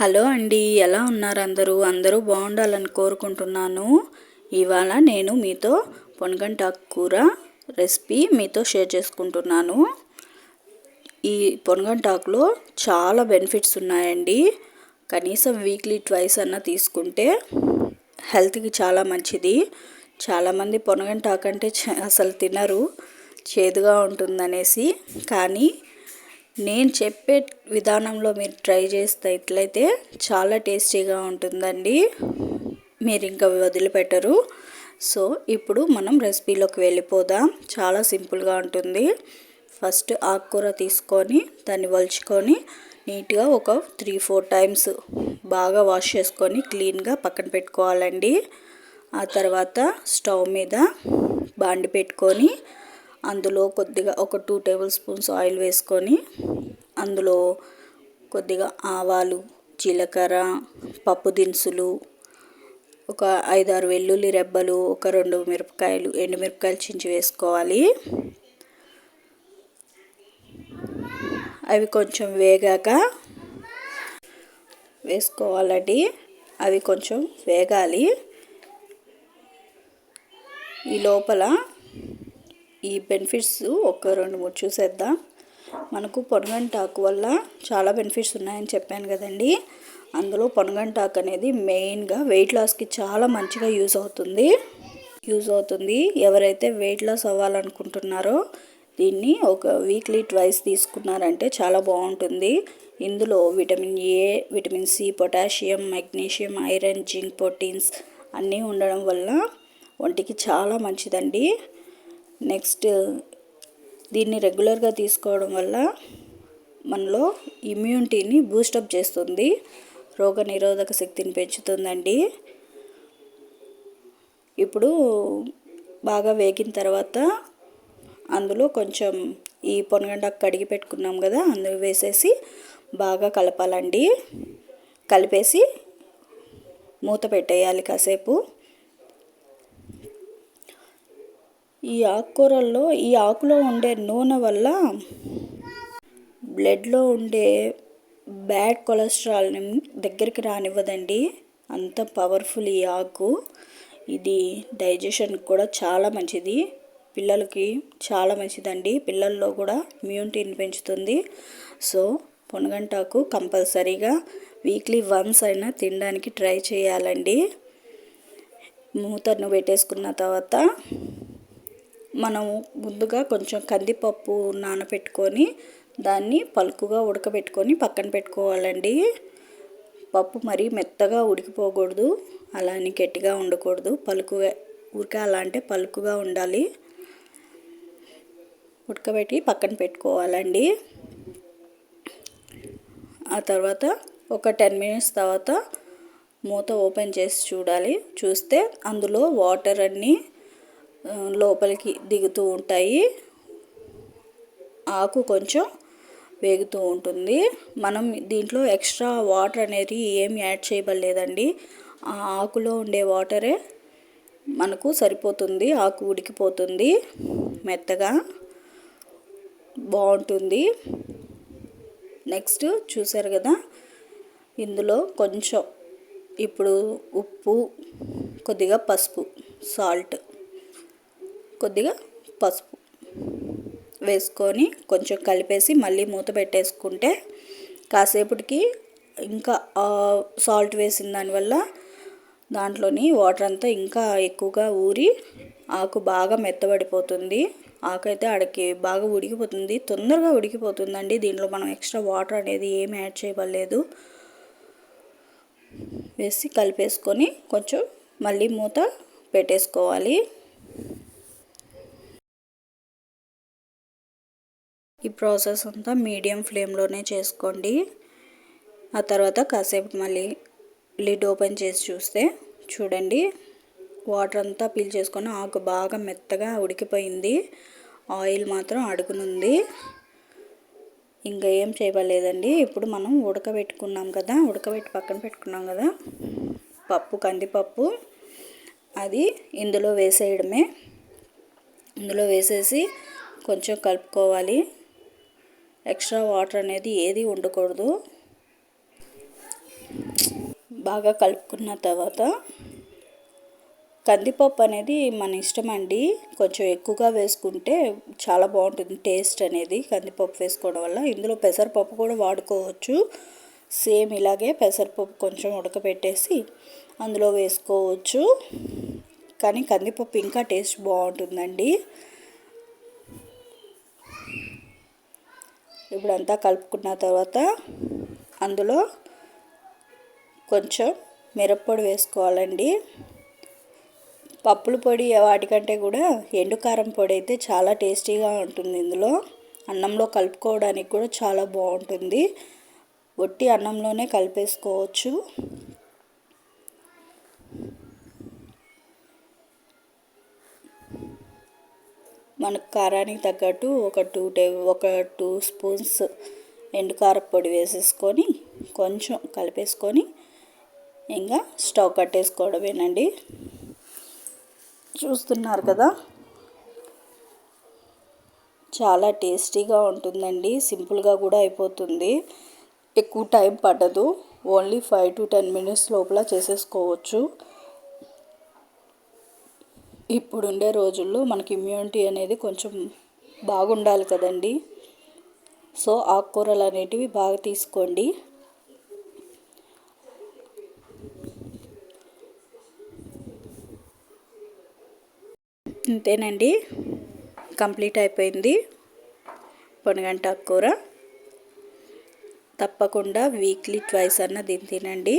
Hello అండి ఎలా ఉన్నారు అందరూ? అందరూ బాగుండాలని కోరుకుంటున్నాను. ఇవాళ నేను మీతో పొనగంటాకు కూర రెసిపీ మీతో షేర్ చేసుకుంటున్నాను. ఈ పొనగంటాకులో చాలా బెనిఫిట్స్ ఉన్నాయండి. కనీసం వీక్లీ ట్వైస్ అన్న తీసుకుంటే హెల్త్కి చాలా మంచిది. చాలామంది పొనగంటాకు అంటే అసలు తినరు. చేదుగా ఉంటుందనేసి. కానీ నేను చెప్పే విధానంలో మీరు ట్రై చేస్తే ఎట్లయితే చాలా టేస్టీగా ఉంటుందండి. మీరు ఇంకా వదిలిపెట్టరు. సో ఇప్పుడు మనం రెసిపీలోకి వెళ్ళిపోదాం. చాలా సింపుల్గా ఉంటుంది. ఫస్ట్ ఆకుకూర తీసుకొని దాన్ని వలుచుకొని నీట్గా ఒక త్రీ ఫోర్ టైమ్స్ బాగా వాష్ చేసుకొని క్లీన్గా పక్కన పెట్టుకోవాలండి. ఆ తర్వాత స్టవ్ మీద బాండి పెట్టుకొని అందులో కొద్దిగా ఒక టూ టేబుల్ స్పూన్స్ ఆయిల్ వేసుకొని అందులో కొద్దిగా ఆవాలు జీలకర్ర పప్పు దినుసులు ఒక ఐదారు వెల్లుల్లి రెబ్బలు ఒక రెండు మిరపకాయలు ఎండుమిరపకాయలు చించి వేసుకోవాలి. అవి కొంచెం వేగాక వేసుకోవాలండి. అవి కొంచెం వేగాలి. ఈ లోపల ఈ బెనిఫిట్స్ ఒక రెండు మూడు చూసేద్దాం. మనకు పొనగంటాకు వల్ల చాలా బెనిఫిట్స్ ఉన్నాయని చెప్పాను కదండి. అందులో పొనగంటాకు అనేది మెయిన్గా వెయిట్ లాస్కి చాలా మంచిగా యూజ్ అవుతుంది. యూజ్ అవుతుంది. ఎవరైతే వెయిట్ లాస్ అవ్వాలనుకుంటున్నారో దీన్ని ఒక వీక్లీ ట్వైస్ తీసుకున్నారంటే చాలా బాగుంటుంది. ఇందులో vitamin A vitamin C potassium magnesium iron zinc proteins అన్నీ ఉండడం వల్ల ఒంటికి చాలా మంచిదండి. నెక్స్ట్ దీన్ని రెగ్యులర్గా తీసుకోవడం వల్ల మనలో ఇమ్యూనిటీని బూస్టప్ చేస్తుంది. రోగ నిరోధక శక్తిని పెంచుతుందండి. ఇప్పుడు బాగా వేగిన తర్వాత అందులో కొంచెం ఈ పొనగండ కడిగి పెట్టుకున్నాం కదా అందులో వేసేసి బాగా కలపాలండి. కలిపేసి మూత పెట్టేయాలి కాసేపు. ఈ ఆకుకూరల్లో ఈ ఆకులో ఉండే నూనె వల్ల బ్లడ్లో ఉండే బ్యాడ్ కొలెస్ట్రాల్ని దగ్గరికి రానివ్వదండి. అంత పవర్ఫుల్ ఈ ఆకు. ఇది డైజెషన్ కూడా చాలా మంచిది. పిల్లలకి చాలా మంచిదండి. పిల్లల్లో కూడా ఇమ్యూనిటీని పెంచుతుంది. సో పొనగంటాకు కంపల్సరీగా వీక్లీ వన్స్ అయినా తినడానికి ట్రై చేయాలండి. మూతను పెట్టేసుకున్న తర్వాత మనము ముందుగా కొంచెం కందిపప్పు నానబెట్టుకొని దాన్ని పలుకుగా ఉడకబెట్టుకొని పక్కన పెట్టుకోవాలండి. పప్పు మరీ మెత్తగా ఉడికిపోకూడదు అలా అని గట్టిగా ఉండకూడదు. పలుకుగా ఊరికే అలా అంటే పలుకుగా ఉండాలి. ఉడకబెట్టి పక్కన పెట్టుకోవాలండి. ఆ తర్వాత ఒక టెన్ మినిట్స్ తర్వాత మూత ఓపెన్ చేసి చూడాలి. చూస్తే అందులో వాటర్ అన్నీ లోపలికి దిగుతూ ఉంటాయి. ఆకు కొంచెం వేగుతూ ఉంటుంది. మనం దీంట్లో ఎక్స్ట్రా వాటర్ అనేది ఏం యాడ్ చేయబడలేదండి. ఆ ఆకులో ఉండే వాటరే మనకు సరిపోతుంది. ఆకు ఉడికిపోతుంది. మెత్తగా బాగుంటుంది. నెక్స్ట్ చూసారు కదా ఇందులో కొంచెం ఇప్పుడు ఉప్పు కొద్దిగా పసుపు సాల్ట్ కొద్దిగా పసుపు వేసుకొని కొంచెం కలిపేసి మళ్ళీ మూత పెట్టేసుకుంటే కాసేపటికి ఇంకా సాల్ట్ వేసిన దానివల్ల దాంట్లోని వాటర్ అంతా ఇంకా ఎక్కువగా ఊరి ఆకు బాగా మెత్తబడిపోతుంది. ఆకు అయితే ఆడకి బాగా ఉడికిపోతుంది తొందరగా ఉడికిపోతుందండి. దీంట్లో మనం ఎక్స్ట్రా వాటర్ అనేది ఏమి యాడ్ చేయలేదు వేసి కలిపేసుకొని కొంచెం మళ్ళీ మూత పెట్టేసుకోవాలి. ప్రాసెస్ అంతా మీడియం ఫ్లేమ్లోనే చేసుకోండి. ఆ తర్వాత కాసేపు మళ్ళీ లిడ్ ఓపెన్ చేసి చూస్తే చూడండి వాటర్ అంతా పీల్ చేసుకొని ఆకు బాగా మెత్తగా ఉడికిపోయింది. ఆయిల్ మాత్రం అడుగునుంది. ఇంకా ఏం చేయలేదండి ఇప్పుడు మనం ఉడకబెట్టుకున్నాం కదా ఉడకబెట్టి పక్కన పెట్టుకున్నాం కదా పప్పు కందిపప్పు అది ఇందులో వేసేయడమే. ఇందులో వేసేసి కొంచెం కలుపుకోవాలి. ఎక్స్ట్రా వాటర్ అనేది ఏది ఉండకూడదు. బాగా కలుపుకున్న తర్వాత కందిపప్పు అనేది మన ఇష్టం అండి. కొంచెం ఎక్కువగా వేసుకుంటే చాలా బాగుంటుంది టేస్ట్ అనేది కందిపప్పు వేసుకోవడం వల్ల. ఇందులో పెసరపప్పు కూడా వాడుకోవచ్చు. సేమ్ ఇలాగే పెసరపప్పు కొంచెం ఉడకబెట్టేసి అందులో వేసుకోవచ్చు. కానీ కందిపప్పు ఇంకా టేస్ట్ బాగుంటుందండి. ఇప్పుడంతా కలుపుకున్న తర్వాత అందులో కొంచెం మిరప్పొడి వేసుకోవాలండి. పప్పుల పొడి వాటికంటే కూడా ఎండుకారం పొడి అయితే చాలా టేస్టీగా ఉంటుంది ఇందులో. అన్నంలో కలుపుకోవడానికి కూడా చాలా బాగుంటుంది. ఒట్టి అన్నంలోనే కలిపేసుకోవచ్చు. మనకు కారానికి తగ్గట్టు ఒక టూ టే ఒక టూ స్పూన్స్ ఎండు పొడి వేసేసుకొని కొంచెం కలిపేసుకొని ఇంకా స్టవ్ కట్టేసుకోవడమేనండి. చూస్తున్నారు కదా? చాలా టేస్టీగా ఉంటుందండి. సింపుల్గా కూడా అయిపోతుంది. ఎక్కువ టైం పడదు. Only five to ten minutes లోపల చేసేసుకోవచ్చు. ఇప్పుడుండే రోజుల్లో మనకి ఇమ్యూనిటీ అనేది కొంచెం బాగుండాలి కదండి. సో ఆకుకూరలు అనేటివి బాగా తీసుకోండి. అంతేనండి కంప్లీట్ అయిపోయింది. పొనగంట కూర తప్పకుండా వీక్లీ ట్వైస్ అన్న దీన్ని తినండి.